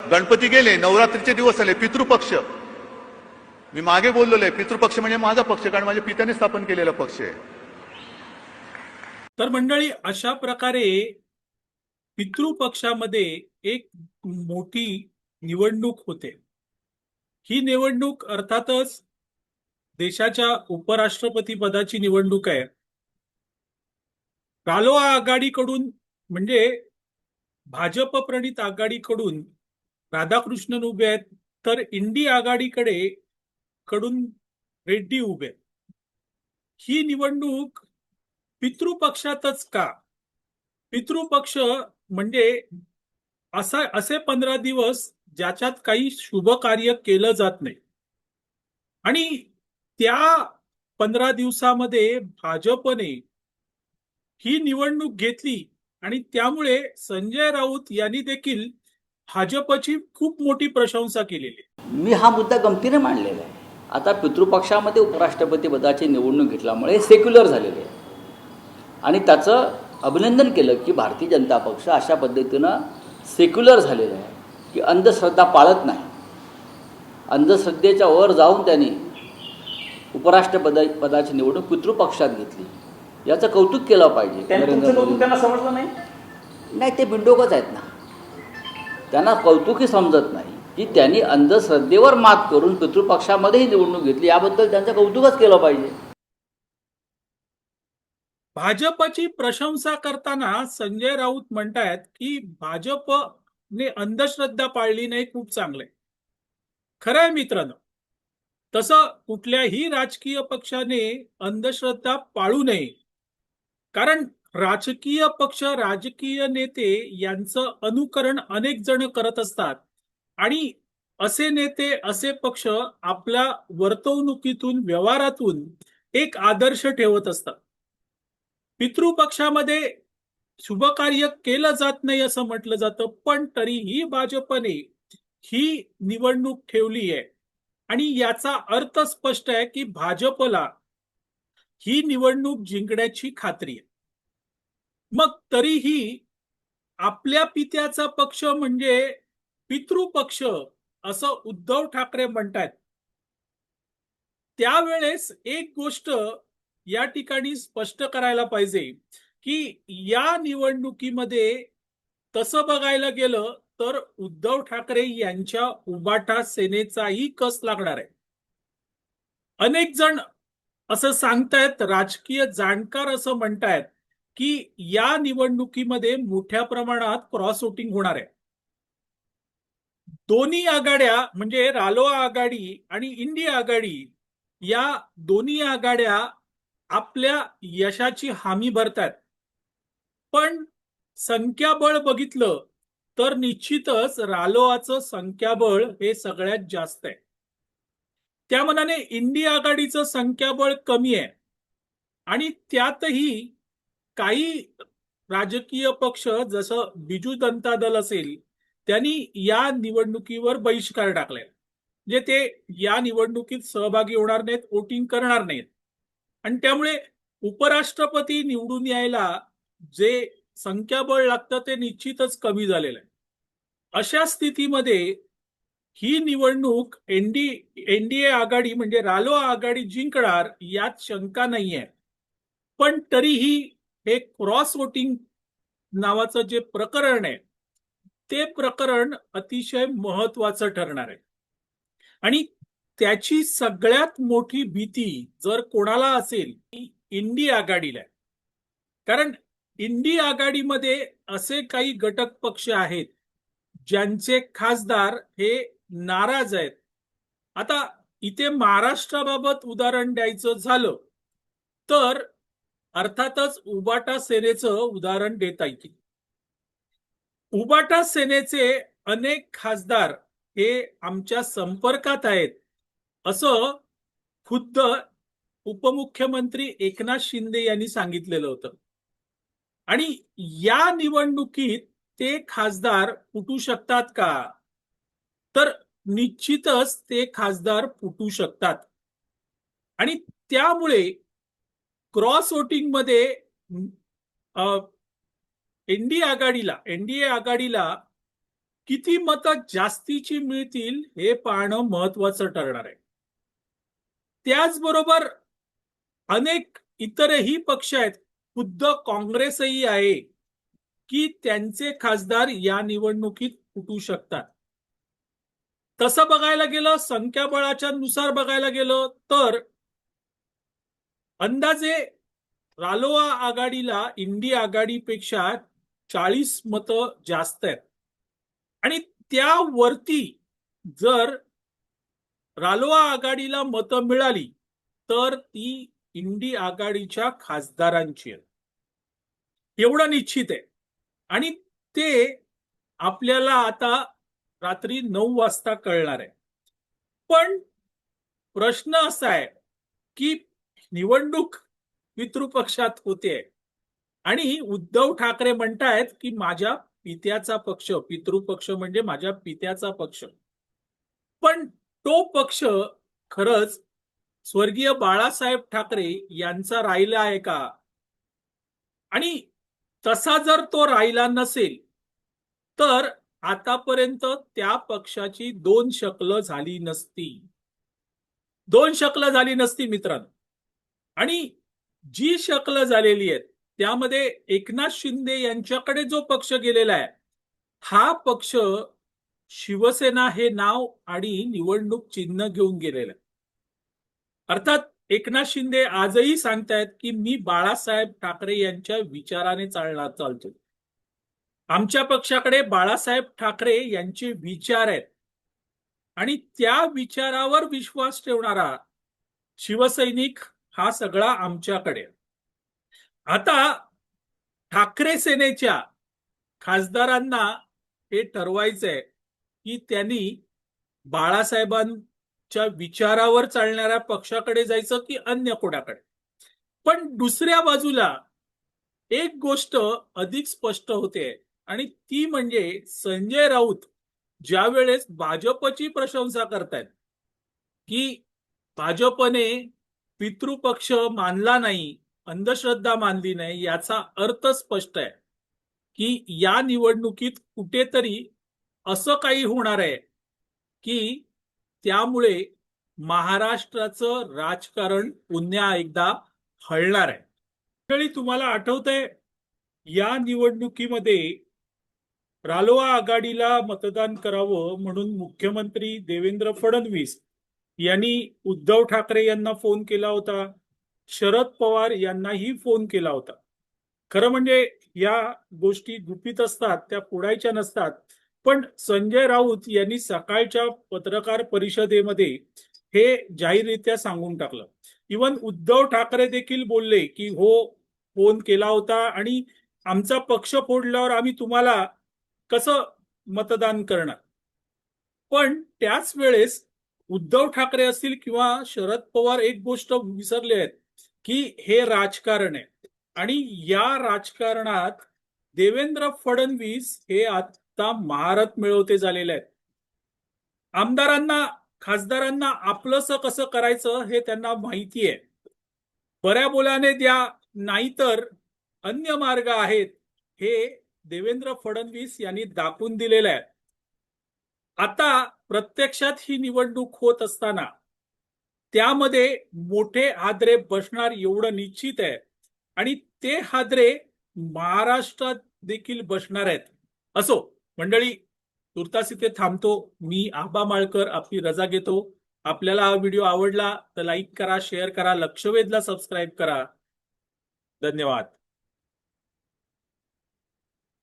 गणपती गेले नवरात्रीचे दिवस आले पितृपक्ष. मी मागे बोललेलो आहे पितृपक्ष म्हणजे माझा पक्ष कारण माझ्या पित्याने स्थापन केलेला पक्ष आहे. तर मंडळी अशा प्रकारे पितृपक्षामध्ये एक मोठी निवडणूक होते. ही निवडणूक अर्थातच देशाच्या उपराष्ट्रपती पदाची निवडणूक आहे. रालोआ आघाडीकडून म्हणजे भाजप प्रणित आघाडीकडून राधाकृष्णन उभे आहेत तर इंडी आघाडीकडे कडून रेड्डी उभे ही निवडणूक पितृपक्षातच का? पितृपक्ष म्हणजे असा असे पंधरा दिवस ज्याच्यात काही शुभ कार्य केलं जात नाही. आणि त्या पंधरा दिवसामध्ये भाजपने ही निवडणूक घेतली आणि त्यामुळे संजय राऊत यांनी देखील भाजपची खूप मोठी प्रशंसा केलेली आहे. मी हा मुद्दा गमतीने मांडलेला आहे. आता पितृपक्षामध्ये उपराष्ट्रपती पदाची निवडणूक घेतल्यामुळे सेक्युलर झालेले आहे. आणि त्याचं अभिनंदन केलं की भारतीय जनता पक्ष अशा पद्धतीनं सेक्युलर झालेला आहे की अंधश्रद्धा पाळत नाही. अंधश्रद्धेच्या वर जाऊन त्यांनी उपराष्ट्रपदा पदाची निवडणूक पितृपक्षात घेतली. याचं कौतुक केलं पाहिजे. त्यांनी नरेंद्र तुमचं कौतुक मोदी त्यांना समजलं नाही? नाही ते बिंडोकच आहेत ना. त्यांना कौतुकी समजत नाही. की त्यांनी अंधश्रद्धेवर मात करून पितृपक्षामध्येही निवडणूक घेतली याबद्दल त्यांचं कौतुकच केलं पाहिजे. भाजपची प्रशंसा करताना संजय राऊत म्हणतायत की भाजपने अंधश्रद्धा पाळली नाही खूप चांगलंय. खरं आहे मित्रांनो तसं कुठल्याही राजकीय पक्षाने अंधश्रद्धा पाळू नये. कारण राजकीय पक्ष राजकीय नेते यांचं अनुकरण अनेक जण करत असतात. आणि असे नेते असे पक्ष आपल्या वर्तवणुकीतून व्यवहारातून एक आदर्श ठेवत असतात. पितृपक्षामध्ये शुभकार्य केलं जात नाही असं म्हटलं जातं पण तरीही भाजपने ही निवडणूक ठेवली आहे. आणि याचा अर्थ स्पष्ट आहे की भाजपला ही निवडणूक जिंकण्याची खात्री आहे. मग तरीही आपल्या पित्याचा पक्ष म्हणजे पितृपक्ष असं उद्धव ठाकरे म्हणतात त्यावेळेस एक गोष्ट या ठिकाणी स्पष्ट करायला पाहिजे की या निवडणुकीमध्ये तसं बघायला गेलं तर उद्धव ठाकरे यांच्या उबाटा सेनेचाही कस लागणार आहे? अनेक जण असं सांगतायत राजकीय जाणकार असं म्हणतायत की या निवडणुकीमध्ये मोठ्या प्रमाणात क्रॉस वोटिंग होणार आहे. दोन्ही आघाड्या म्हणजे रालोआ आघाडी आणि इंडिया आघाडी या दोन्ही आघाड्या आपल्या यशाची हमी भरतात पण संख्याबळ बघितलं तर निश्चितच रालोआचं संख्याबळ हे सगळ्यात जास्त आहे. त्या मनाने इंडिया आघाडीचं संख्याबळ कमी आहे. आणि त्यातही काही राजकीय पक्ष जसं बिजू जनता दल असेल त्यांनी या निवडणुकीवर बहिष्कार टाकलाय म्हणजे ते या निवडणुकीत सहभागी होणार नाहीत वोटिंग करणार नाहीत. आणि त्यामुळे उपराष्ट्रपती निवडून यायला जे संख्याबळ लागतं ते निश्चितच कमी झालेलं आहे. अशा स्थितीमध्ये ही निवडणूक एनडी एनडीए आघाडी म्हणजे रालोआ आघाडी जिंकणार यात शंका नाहीये. पण तरीही हे क्रॉस वोटिंग नावाचं जे प्रकरण आहे ते प्रकरण अतिशय महत्वाचं ठरणार आहे. आणि त्याची सगळ्यात मोठी भीती जर कोणाला असेल ती इंडी आघाडीला आहे. कारण इंडी आघाडीमध्ये असे काही घटक पक्ष आहेत ज्यांचे खासदार हे नाराज आहेत. आता इथे महाराष्ट्राबाबत उदाहरण द्यायचं झालं तर अर्थातच उबाटा सेनेचं उदाहरण देता येईल उबाटा सेनेचे अनेक खासदार हे आमच्या संपर्कात आहेत. असं खुद्द उपमुख्यमंत्री एकनाथ शिंदे यांनी सांगितलेलं होतं. आणि या निवडणुकीत ते खासदार फुटू शकतात का? तर निश्चितच ते खासदार फुटू शकतात. आणि त्यामुळे क्रॉस वोटिंगमध्ये एनडीए आघाडीला एनडीए आघाडीला किती मतं जास्तीची मिळतील हे पाहणं महत्वाचं ठरणार आहे. त्याचबरोबर अनेक इतरही पक्ष आहेत खुद्द काँग्रेसही आहे की त्यांचे खासदार या निवडणुकीत फुटू शकतात. तसं बघायला गेलं संख्याबळाच्या नुसार बघायला गेलं तर अंदाजे रालोआ आघाडीला इंडी आघाडीपेक्षा चाळीस मतं जास्त आहेत. आणि त्यावरती जर रालोआ आघाडीला मतं मिळाली तर ती इंडी आघाडीच्या खासदारांची आहे एवढं निश्चित आहे. आणि ते आपल्याला आता रात्री नऊ वाजता कळणार आहे. पण प्रश्न असा आहे की निवडणूक पितृपक्षात होते. आणि उद्धव ठाकरे म्हणतायत की माझ्या पित्याचा पक्ष पितृपक्ष म्हणजे माझ्या पित्याचा पक्ष. पण तो पक्ष खरंच स्वर्गीय बाळासाहेब ठाकरे यांचा राहिला आहे का? आणि तसा जर तो राहिला नसेल तर आतापर्यंत त्या पक्षाची दोन शकलं झाली नसती. दोन शकलं झाली नसती मित्रांनो. आणि जी शकल झालेली आहेत त्यामध्ये एकनाथ शिंदे यांच्याकडे जो पक्ष गेलेला आहे हा पक्ष शिवसेना हे नाव आणि निवडणूक चिन्ह घेऊन गेलेलं अर्थात एकनाथ शिंदे आजही सांगतायत की मी बाळासाहेब ठाकरे यांच्या विचाराने चालणार चालतो आमच्या पक्षाकडे बाळासाहेब ठाकरे यांचे विचार आहेत. आणि त्या विचारावर विश्वास ठेवणारा शिवसैनिक हा सगळा आमच्याकडे. आता ठाकरे सेनेच्या खासदारांना हे ठरवायचंय की त्यांनी बाळासाहेबांच्या विचारावर चालणाऱ्या पक्षाकडे जायचं की अन्य कोणाकडे? पण दुसऱ्या बाजूला एक गोष्ट अधिक स्पष्ट होते आणि ती म्हणजे संजय राऊत ज्या वेळेस भाजपची प्रशंसा करतायत की भाजपने पितृपक्ष मानला नाही अंधश्रद्धा मानली नाही याचा अर्थ स्पष्ट आहे की या निवडणुकीत कुठेतरी असं काही होणार आहे की त्यामुळे महाराष्ट्राचं राजकारण पुन्हा एकदा हळणार आहे. मंडळी तुम्हाला आठवतंय या निवडणुकीमध्ये रालोआ आघाडीला मतदान करावं म्हणून मुख्यमंत्री देवेंद्र फडणवीस यांनी उद्धव ठाकरे यांना फोन केला होता. शरद पवार यांनाही फोन केला होता. खरं म्हणजे या गोष्टी गुपित असतात त्या पुढायच्या नसतात. पण संजय राऊत यांनी सकाळच्या पत्रकार परिषदेमध्ये हे जाहीररित्या सांगून टाकलं. इवन उद्धव ठाकरे देखील बोलले की हो फोन केला होता आणि आमचा पक्ष फोडल्यावर आम्ही तुम्हाला कसं मतदान करणार? पण त्याच वेळेस उद्धव ठाकरे असतील किंवा शरद पवार एक गोष्ट विसरले आहेत की हे राजकारण आहे. आणि या राजकारणात देवेंद्र फडणवीस हे आता महारथ मिळवते झालेले आहेत. आमदारांना खासदारांना आपलंस कसं करायचं हे त्यांना माहिती आहे. बऱ्या बोलाने द्या नाहीतर अन्य मार्ग आहेत हे देवेंद्र फडणवीस यांनी दाखवून दिलेले आहेत. आता प्रत्यक्षात ही निवडणूक होत असताना त्यामध्ये मोठे हादरे बसणार एवढं निश्चित आहे. आणि ते हादरे महाराष्ट्रात देखील बसणार आहेत. असो मंडळी तुर्तास इथे थांबतो. मी आबा माळकर आपली रजा घेतो. आपल्याला हा व्हिडिओ आवडला तर लाईक करा शेअर करा लक्षवेधला सबस्क्राईब करा. धन्यवाद.